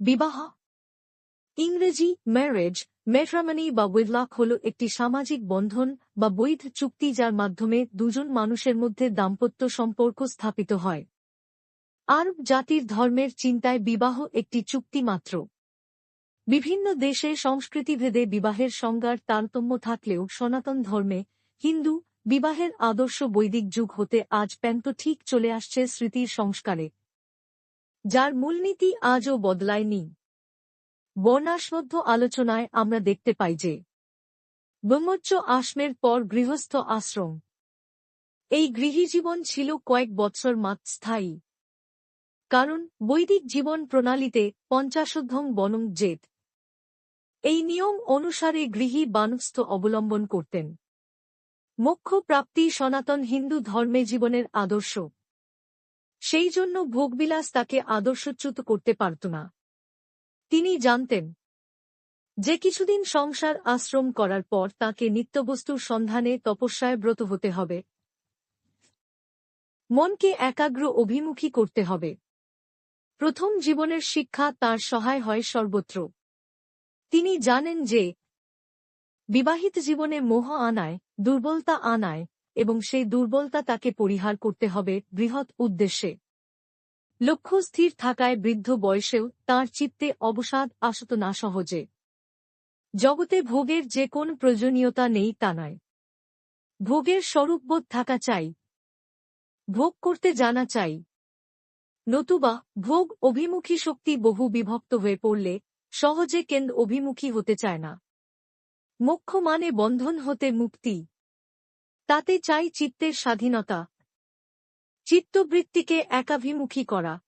বিবাহ। ইংরেজি ম্যারেজ মেট্রামানি বা উইডলাক হল একটি সামাজিক বন্ধন বা বৈধ চুক্তি যার মাধ্যমে দুজন মানুষের মধ্যে দাম্পত্য সম্পর্ক স্থাপিত হয়। আরব জাতির ধর্মের চিন্তায় বিবাহ একটি চুক্তি মাত্র। বিভিন্ন দেশে সংস্কৃতিভেদে বিবাহের সংজ্ঞার তারতম্য থাকলেও সনাতন ধর্মে হিন্দু বিবাহের আদর্শ বৈদিক যুগ হতে আজ প্যান্ত ঠিক চলে আসছে স্মৃতির সংস্কারে। যার মূলনীতি আজও বদলায়নি। বর্ণাশ্রদ্ধ আলোচনায় আমরা দেখতে পাই যে ব্রহ্মচ্য আশ্রমের পর গৃহস্থ আশ্রম। এই গৃহী জীবন ছিল কয়েক বৎসর মাত স্থায়ী। কারণ বৈদিক জীবন প্রণালীতে পঞ্চাশোদ্ধং বনং জেদ এই নিয়ম অনুসারে গৃহী বানস্থ অবলম্বন করতেন। মোক্ষ প্রাপ্তি সনাতন হিন্দু ধর্মে জীবনের আদর্শ। সেই জন্য ভোগবিলাস তাকে আদর্শচ্যুত করতে পারত না। তিনি জানতেন যে কিছুদিন সংসার আশ্রম করার পর তাকে নিত্যবস্তুর সন্ধানে তপস্যায় ব্রত হতে হবে। মনকে একাগ্র অভিমুখী করতে হবে। প্রথম জীবনের শিক্ষা তার সহায় হয় সর্বত্র। তিনি জানেন যে বিবাহিত জীবনে মোহ আনায়, দুর্বলতা আনায় এবং সেই দুর্বলতা তাকে পরিহার করতে হবে বৃহৎ উদ্দেশ্যে। লক্ষ্য স্থির থাকায় বৃদ্ধ বয়সেও তার চিত্তে অবসাদ আসত না সহজে। জগতে ভোগের যে কোন প্রয়োজনীয়তা নেই তা নয়। ভোগের স্বরূপবোধ থাকা চাই। ভোগ করতে জানা চাই। নতুবা ভোগ অভিমুখী শক্তি বহু বিভক্ত হয়ে পড়লে সহজে কেন্দ্র অভিমুখী হতে চায় না। মোক্ষ মানে বন্ধন হতে মুক্তি। তাতে চাই চিত্তের স্বাধীনতা। চিত্তবৃত্তিকে একাভিমুখী করা।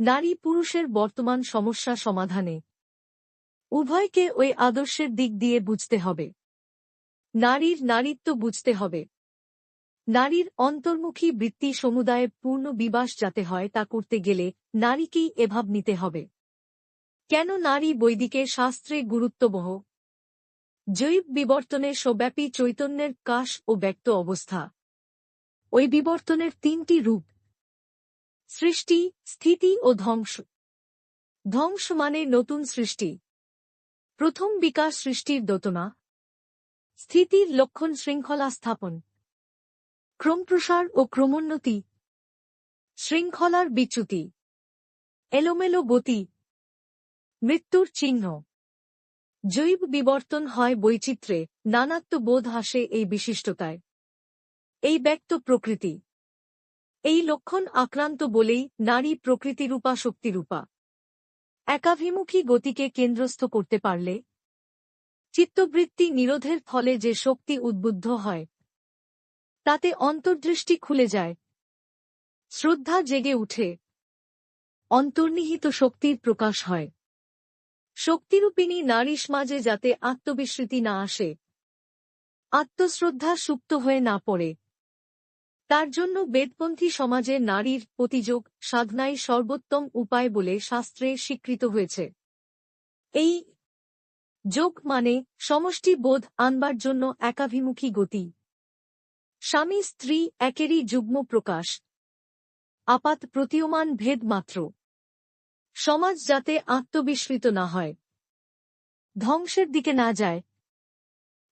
নারী পুরুষের বর্তমান সমস্যা সমাধানে। উভয়কে ওই আদর্শের দিক দিয়ে বুঝতে হবে। নারীর নারীত্ব বুঝতে হবে। নারীর অন্তর্মুখী বৃত্তি সমুদায়ে পূর্ণ বিবাস যাতে হয় তা করতে গেলে নারীকেই এভাব নিতে হবে। কেন নারী বৈদিকের শাস্ত্রে গুরুত্ববহ? জৈব বিবর্তনের স্বব্যাপী চৈতন্যের কাশ ও ব্যক্ত অবস্থা। ওই বিবর্তনের তিনটি রূপ। সৃষ্টি, স্থিতি ও ধ্বংস। ধ্বংস মানে নতুন সৃষ্টি। প্রথম বিকাশ সৃষ্টির দোতনা। স্থিতির লক্ষণ শৃঙ্খলা স্থাপন। ক্রমপ্রসার ও ক্রমোন্নতি। শৃঙ্খলার বিচ্যুতি। এলোমেলো গতি। মৃত্যুর চিহ্ন। জৈব বিবর্তন হয় বৈচিত্র্যে, নানাত্ব বোধ হাসে এই বিশিষ্টতায়। এই ব্যক্ত প্রকৃতি। এই লক্ষণ আক্রান্ত বলেই নারী প্রকৃতিরূপা শক্তিরূপা। একাভিমুখী গতিকে কেন্দ্রস্থ করতে পারলে চিত্তবৃত্তি নিরোধের ফলে যে শক্তি উদ্বুদ্ধ হয়, তাতে অন্তর্দৃষ্টি খুলে যায়। শ্রদ্ধা জেগে উঠে। অন্তর্নিহিত শক্তির প্রকাশ হয়। শক্তিরূপিণী নারী সমাজে যাতে আত্মবিস্মৃতি না আসে, আত্মশ্রদ্ধা সুপ্ত হয়ে না পড়ে। তার জন্য বেদপন্থী সমাজে নারীর প্রতিযোগ সাধনাই সর্বোত্তম উপায় বলে শাস্ত্রে স্বীকৃত হয়েছে। এই যোগ মানে সমষ্টি বোধ আনবার জন্য একাভিমুখী গতি। স্বামী স্ত্রী একেরই যুগ্ম প্রকাশ। আপাত প্রতীয়মান ভেদ মাত্র। সমাজ যাতে আত্মবিস্মৃত না হয়। ধ্বংসের দিকে না যায়।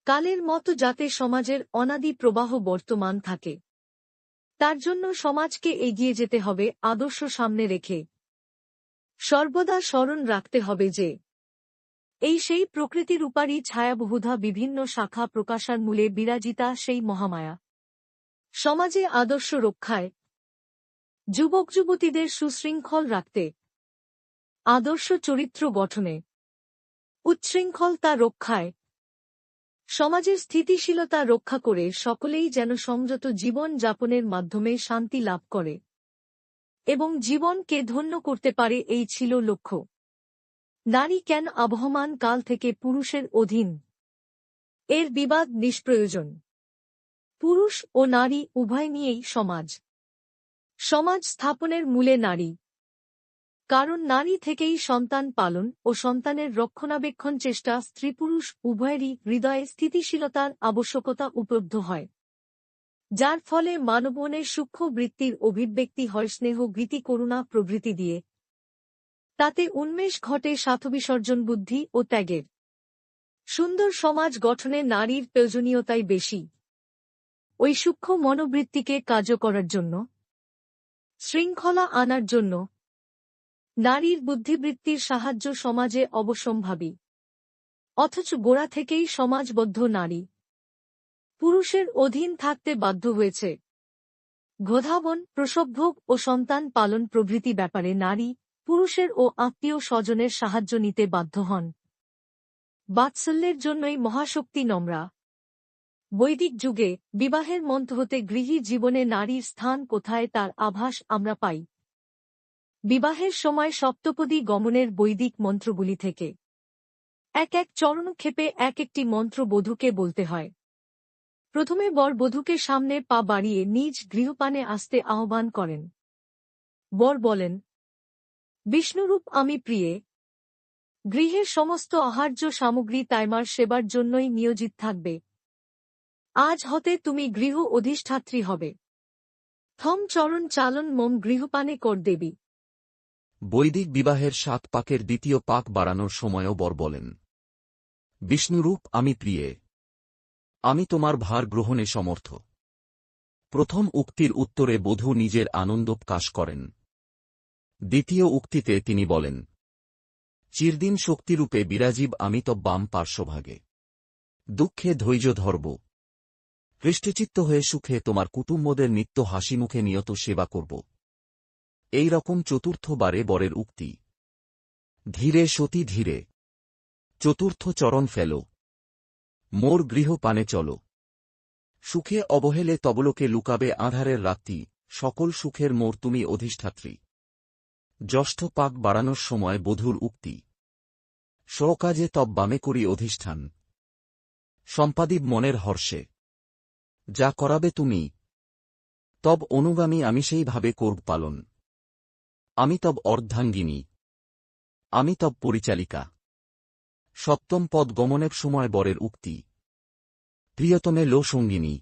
কালের মতো যাতে সমাজের অনাদি প্রবাহ বর্তমান থাকে। তার জন্য সমাজকে এগিয়ে যেতে হবে, আদর্শ সামনে রেখে। সর্বদা স্মরণ রাখতে হবে যে, এই সেই প্রকৃতির উপারই ছায়াবহুধা বিভিন্ন শাখা প্রকাশার মূলে বিরাজিতা সেই মহামায়া। সমাজে আদর্শ রক্ষায়। যুবক যুবতীদের সুশৃঙ্খল রাখতে আদর্শ চরিত্র গঠনে। উচ্ছৃঙ্খলতা রক্ষায়। সমাজের স্থিতিশীলতা রক্ষা করে সকলেই যেন সংযত জীবন যাপনের মাধ্যমে শান্তি লাভ করে। এবং জীবনকে ধন্য করতে পারে এই ছিল লক্ষ্য। নারী কেন আবহমান কাল থেকে পুরুষের অধীন? এর বিবাদ নিষ্প্রয়োজন। পুরুষ ও নারী উভয় নিয়েই সমাজ। সমাজ স্থাপনের মূলে নারী। কারণ নারী থেকেই সন্তান পালন ও সন্তানের রক্ষণাবেক্ষণ চেষ্টা স্ত্রী-পুরুষ উভয়েরই হৃদয়ে স্থিতিশীলতার আবশ্যকতা উপলব্ধ হয়। যার ফলে মানবনের সূক্ষ্ম বৃত্তির অভিব্যক্তি হয় স্নেহ, ভীতি, করুণা প্রভৃতি দিয়ে। তাতে উন্মেষ ঘটে স্বার্থবিসর্জন বুদ্ধি ও ত্যাগের। সুন্দর সমাজ গঠনে নারীর প্রয়োজনীয়তাই বেশি। ওই সূক্ষ্ম মনোবৃত্তিকে কার্য করার জন্য। শৃঙ্খলা আনার জন্য নারীর বুদ্ধিবৃত্তির সাহায্য সমাজে অবশ্যম্ভাবী অথচ গোড়া থেকেই সমাজবদ্ধ নারী। পুরুষের অধীন থাকতে বাধ্য হয়েছে। গোধাবন, প্রসবভোগ ও সন্তান পালন প্রভৃতি ব্যাপারে নারী, পুরুষের ও আত্মীয় স্বজনের সাহায্য নিতে বাধ্য হন। বাৎসল্যের জন্যই মহাশক্তি নম্রা। বৈদিক যুগে বিবাহের মন্ত্র হতে গৃহী জীবনে নারীর স্থান কোথায় তার আভাস আমরা পাই। বিবাহের সময় সপ্তপদী গমনের বৈদিক মন্ত্রগুলি থেকে। এক এক চরণক্ষেপে এক একটি মন্ত্র বধূকে বলতে হয়। প্রথমে বর বধূকে সামনে পা বাড়িয়ে নিজ গৃহপানে আসতে আহ্বান করেন। বর বলেন, বিষ্ণুরূপ আমি প্রিয়ে। গৃহের সমস্ত আহার্য সামগ্রী তাইমার সেবার জন্যই নিয়োজিত থাকবে। আজ হতে তুমি গৃহ অধিষ্ঠাত্রী হবে। থম চরণ চালন মম গৃহপানে কর দেবী। বৈদিক বিবাহের সাত পাকের দ্বিতীয় পাক বাড়ানোর সময়ও বর বলেন, বিষ্ণুরূপ আমি প্রিয়ে, আমি তোমার ভার গ্রহণে সমর্থ। প্রথম উক্তির উত্তরে বধূ নিজের আনন্দ প্রকাশ করেন। দ্বিতীয় উক্তিতে তিনি বলেন, চিরদিন শক্তিরূপে বিরাজীব আমি তো বাম পার্শ্বভাগে। দুঃখে ধৈর্য ধরব। হৃষ্টচিত্ত হয়ে সুখে তোমার কুটুম্বদের নিত্য হাসিমুখে নিয়ত সেবা করব। এই রকম চতুর্থবারে বরের উক্তি। ধীরে সতী ধীরে। চতুর্থ চরণ ফেল। মোর গৃহ পানে চল। সুখে অবহেলে তবলোকে লুকাবে আধারের রাত্রি, সকল সুখের মোর তুমি অধিষ্ঠাত্রী। জ্যষ্ঠ পাক বাড়ানোর সময় বধূর উক্তি। স্বকাজে তব বামে করি অধিষ্ঠান। সম্পাদীব মনের হর্ষে। যা করাবে তুমি। তব অনুগামী আমি সেইভাবে করব পালন। আমি তব অর্ধাঙ্গিনী। আমি তব পরিচালিকা। সপ্তম পদ গমনের সময় বরের উক্তি। প্রিয়তমে লো সঙ্গিনী।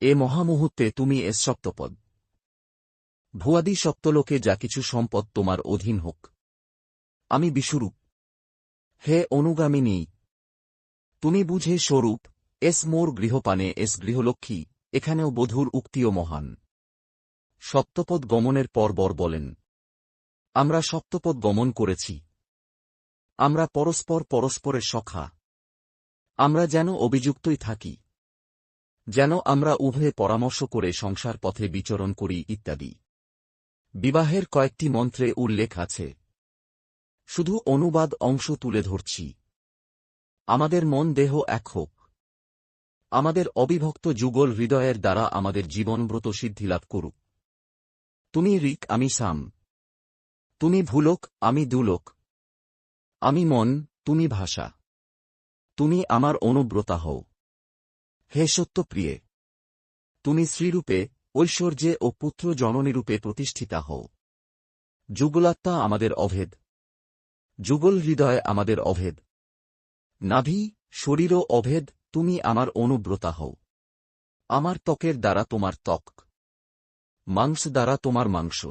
এ মহামুহূর্তে তুমি এস সপ্তপদ। ভুয়াদি সপ্তলোকে যা কিছু সম্পদ তোমার অধীন হোক। আমি বিশ্বরূপ হে অনুগামিনী, তুমি বুঝে স্বরূপ, এস মোর গৃহপানে, এস গৃহলক্ষ্মী, এখানেও বধূর উক্তিও মহান। সপ্তপদ গমনের পর বর বলেন, আমরা সপ্তপদ গমন করেছি। আমরা পরস্পর পরস্পরের সখা। আমরা যেন অভিযুক্তই থাকি। যেন আমরা উভয়ে পরামর্শ করে সংসার পথে বিচরণ করি, ইত্যাদি। বিবাহের কয়েকটি মন্ত্রে উল্লেখ আছে। শুধু অনুবাদ অংশ তুলে ধরছি। আমাদের মন দেহ এক হোক। আমাদের অবিভক্ত যুগল হৃদয়ের দ্বারা আমাদের জীবনব্রত সিদ্ধিলাভ করুক। তুমি রিক, আমি সাম। তুমি ভুলোক, আমি দুলোক। আমি মন, তুমি ভাষা। তুমি আমার অনুব্রতা হও। হে সত্যপ্রিয়ে, তুমি শ্রীরূপে, ঐশ্বর্যে ও পুত্র জননীরূপে প্রতিষ্ঠিতা হও। যুগলাত্মা আমাদের অভেদ। যুগল হৃদয় আমাদের অভেদ। নাভি, শরীরও অভেদ, তুমি আমার অনুব্রতা হও। আমার ত্বকের দ্বারা তোমার ত্বক। মাংস দ্বারা তোমার মাংস।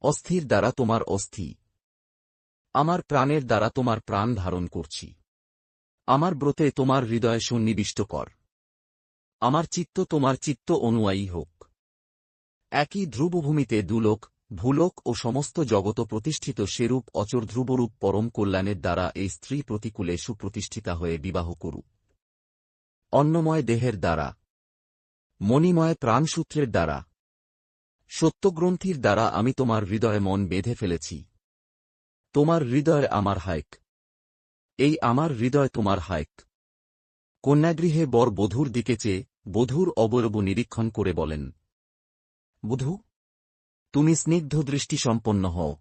অস্থির দ্বারা তোমার অস্থি। আমার প্রাণের দ্বারা তোমার প্রাণ ধারণ করছি। আমার ব্রতে তোমার হৃদয় সন্নিবিষ্ট কর। আমার চিত্ত তোমার চিত্ত অনুয়ায়ী হোক। একই ধ্রুবভূমিতে দুলোক, ভূলোক ও সমস্ত জগত প্রতিষ্ঠিত সেরূপ অচর ধ্রুবরূপ পরম কল্যাণের দ্বারা এই স্ত্রী প্রতিকূলে সুপ্রতিষ্ঠিতা হয়ে বিবাহ করুক। অন্নময় দেহের দ্বারা। মণিময় প্রাণসূত্রের দ্বারা। সত্যগ্রন্থির দ্বারা আমি তোমার হৃদয়ে মন বেঁধে ফেলেছি। তোমার হৃদয় আমার হাইক এই আমার হৃদয় তোমার হাইক কন্যাগৃহে বর বধূর দিকে চেয়ে বধূর অবয়ব নিরীক্ষণ করে বলেন, বধূ, তুমি স্নিগ্ধ দৃষ্টি সম্পন্ন হও।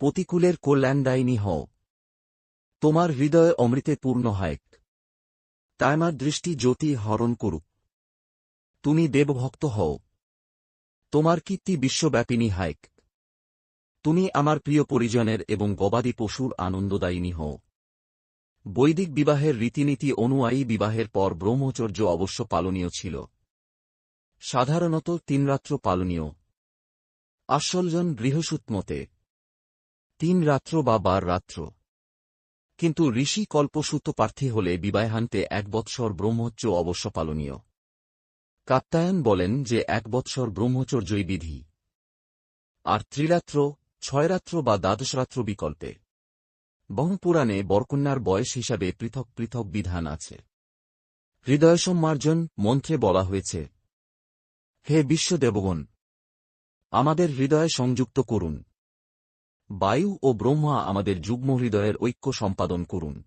প্রতিকূলের কল্যাণদায়িনী হও। তোমার হৃদয় অমৃতে পূর্ণ হায়ক। তাইমার দৃষ্টি জ্যোতি হরণ করুক। তুমি দেবভক্ত হও। তোমার কীর্তি বিশ্বব্যাপিনী হাইক তুমি আমার প্রিয় পরিজনের এবং গবাদি পশুর আনন্দদায়িনী হও। বৈদিক বিবাহের রীতিনীতি অনুয়ায়ী বিবাহের পর ব্রহ্মচর্য অবশ্য পালনীয় ছিল। সাধারণত তিন রাত্র পালনীয়। আসলজন গৃহসূত্মতে তিন রাত্র বা বার রাত্র। কিন্তু ঋষি কল্পসূত্র প্রার্থী হলে বিবাহান্তে এক বৎসর ব্রহ্মোচ্চ অবশ্য পালনীয়। কাত্তায়ন বলেন যে এক বৎসর ব্রহ্মচর্যই বিধি। আর ত্রিরাত্র, ছয়রাত্র বা দ্বাদশরাত্র বিকল্পে। বহুপুরাণে বরকন্যার বয়স হিসাবে পৃথক পৃথক বিধান আছে। হৃদয় সম্মার্জন মন্ত্রে বলা হয়েছে, হে বিশ্বদেবগণ, আমাদের হৃদয়ে সংযুক্ত করুন। বায়ু ও ব্রহ্মা আমাদের যুগ্ম হৃদয়ের ঐক্য সম্পাদন করুন।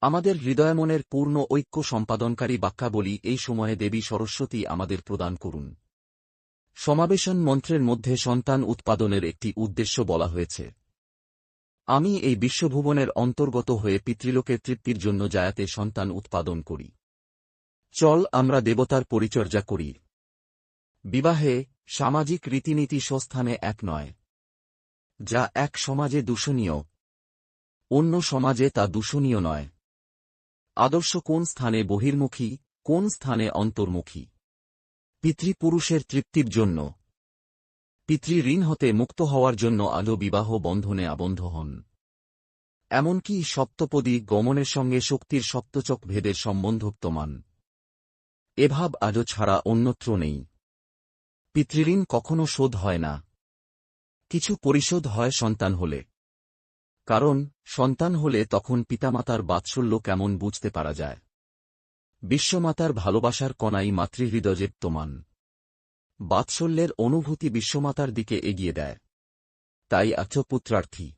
আমাদের হৃদয়মনের পূর্ণ ঐক্য সম্পাদনকারী বাক্যাবলী এই সময়ে দেবী সরস্বতী আমাদের প্রদান করুন। সমাবেশন মন্ত্রের মধ্যে সন্তান উৎপাদনের একটি উদ্দেশ্য বলা হয়েছে। আমি এই বিশ্বভুবনের অন্তর্গত হয়ে পিতৃলোকের তৃপ্তির জন্য জায়াতে সন্তান উৎপাদন করি। চল আমরা দেবতার পরিচর্যা করি। বিবাহে সামাজিক রীতিনীতি স্বস্থানে এক নয়। যা এক সমাজে দূষণীয়, অন্য সমাজে তা দূষণীয় নয়। আদর্শ কোন স্থানে বহির্মুখী, কোন স্থানে অন্তর্মুখী? পিতৃপুরুষের তৃপ্তির জন্য। পিতৃ ঋণ হতে মুক্ত হওয়ার জন্য আলো বিবাহ বন্ধনে আবন্ধ হন। এমনকি সপ্তপদী গমনের সঙ্গে শক্তির সপ্তচক ভেদের সম্বন্ধোক্তমান এভাব আজও ছাড়া অন্যত্র নেই। পিতৃঋণ কখনো শোধ হয় না। কিছু পরিশোধ হয় সন্তান হলে। কারণ, সন্তান হলে তখন পিতামাতার বাৎসল্য কেমন বুঝতে পারা যায়। বিশ্বমাতার ভালোবাসার কণাই মাতৃহৃদয়েপ্তমান বাৎসল্যের অনুভূতি বিশ্বমাতার দিকে এগিয়ে দেয়। তাই আচ পুত্রার্থী,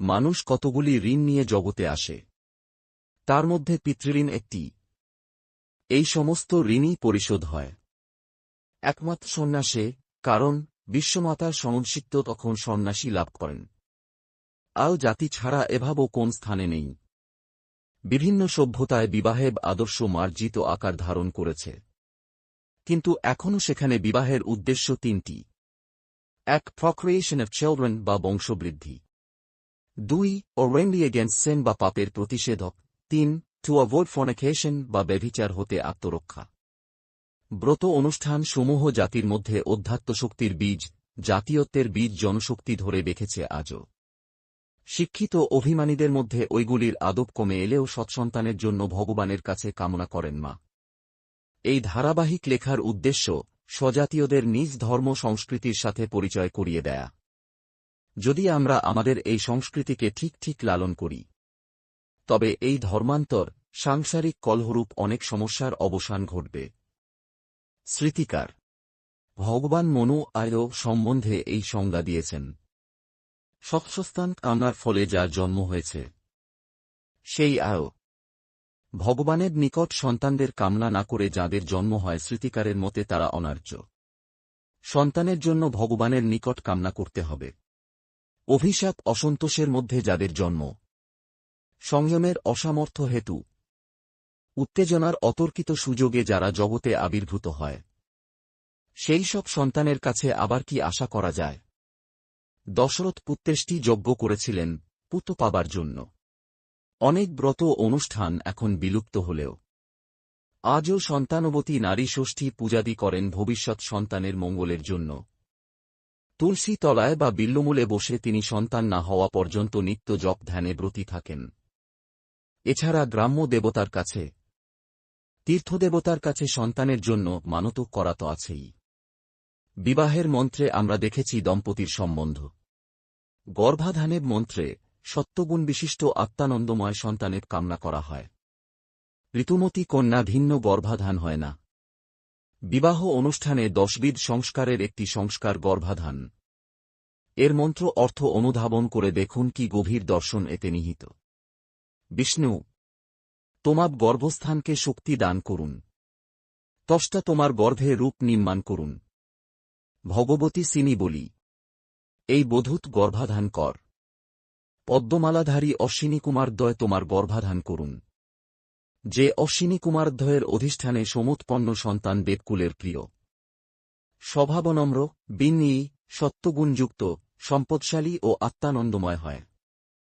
মানুষ কতগুলি ঋণ নিয়ে জগতে আসে? তার মধ্যে পিতৃঋণ একটি। এই সমস্ত ঋণই পরিশোধ হয়। একমাত্র সন্ন্যাসে, কারণ, বিশ্বমাতার সংসিক্ত তখন সন্ন্যাসী লাভ করেন। আও জাতি ছাড়া এভাবও কোন স্থানে নেই। বিভিন্ন সভ্যতায় বিবাহের আদর্শ মার্জিত আকার ধারণ করেছে। কিন্তু এখনও সেখানে বিবাহের উদ্দেশ্য তিনটি। এক প্রক্রিয়েশন অফ চিলড্রেন বা বংশবৃদ্ধি। দুই ও রেন্ডি এগেন্স্ট সেন বা পাপের প্রতিষেধক। তিন টু অ্যাভয়েড ফনেকেশন বা ব্যভিচার হতে আত্মরক্ষা। ব্রত অনুষ্ঠান সমূহ জাতির মধ্যে অধ্যাত্মশক্তির বীজ, জাতীয়ত্বের বীজ জনশক্তি ধরে রেখেছে আজও। শিক্ষিত অভিমানীদের মধ্যে ওইগুলির আদব কমে এলেও সৎসন্তানের জন্য ভগবানের কাছে কামনা করেন মা। এই ধারাবাহিক লেখার উদ্দেশ্য স্বজাতীয়দের নিজ ধর্ম সংস্কৃতির সাথে পরিচয় করিয়ে দেয়া। যদি আমরা আমাদের এই সংস্কৃতিকে ঠিক ঠিক লালন করি, তবে এই ধর্মান্তর সাংসারিক কলহরূপ অনেক সমস্যার অবসান ঘটবে। স্মৃতিকার, ভগবান মনু আয়ো সম্বন্ধে এই সংজ্ঞা দিয়েছেন। সৎসস্থান কামনার ফলে যার জন্ম হয়েছে, সেই আয় ভগবানের নিকট সন্তানদের কামনা না করে যাদের জন্ম হয় স্মৃতিকারের মতে তারা অনার্য। সন্তানের জন্য ভগবানের নিকট কামনা করতে হবে। অভিশাপ অসন্তোষের মধ্যে যাদের জন্ম। সংযমের অসামর্থ্য হেতু। উত্তেজনার অতর্কিত সুযোগে যারা জগতে আবির্ভূত হয়। সেই সব সন্তানের কাছে আবার কি আশা করা যায়? দশরথ পুত্রেষ্টি যজ্ঞ করেছিলেন পুত্র পাবার জন্য। অনেক ব্রত অনুষ্ঠান এখন বিলুপ্ত হলেও। আজও সন্তানবতী নারী ষষ্ঠী পূজাদি করেন ভবিষ্যৎ সন্তানের মঙ্গলের জন্য। তুলসী তলায় বা বিল্লমূলে বসে তিনি সন্তান না হওয়া পর্যন্ত নিত্য জপ ধ্যানে ব্রতী থাকেন। এছাড়া গ্রাম্য দেবতার কাছে তীর্থদেবতার কাছে সন্তানের জন্য মানত করা তো আছেই। বিবাহের মন্ত্রে আমরা দেখেছি দম্পতির সম্বন্ধ। গর্ভাধানের মন্ত্রে সত্যগুণ বিশিষ্ট আত্মানন্দময় সন্তানের কামনা করা হয়। ঋতুমতী কন্যা ভিন্ন গর্ভাধান হয় না। বিবাহ অনুষ্ঠানে দশবিধ সংস্কারের একটি সংস্কার গর্ভাধান। এর মন্ত্র অর্থ অনুধাবন করে দেখুন কি গভীর দর্শন এতে নিহিত। বিষ্ণু তোমার গর্ভস্থানকে শক্তি দান করুন। তষ্টা তোমার গর্ভে রূপ নির্মাণ করুন। ভগবতী সিনি বলি। এই বধূত গর্ভাধান কর। পদ্মমালাধারী অশ্বিনী কুমারদ্বয় তোমার গর্ভাধান করুন। যে অশ্বিনী কুমারদ্বয়ের অধিষ্ঠানে সমুৎপন্ন সন্তান দেবকুলের প্রিয়। স্বভাবনম্র বিন্নী সত্যগুণযুক্ত, সম্পদশালী ও আত্মানন্দময় হয়।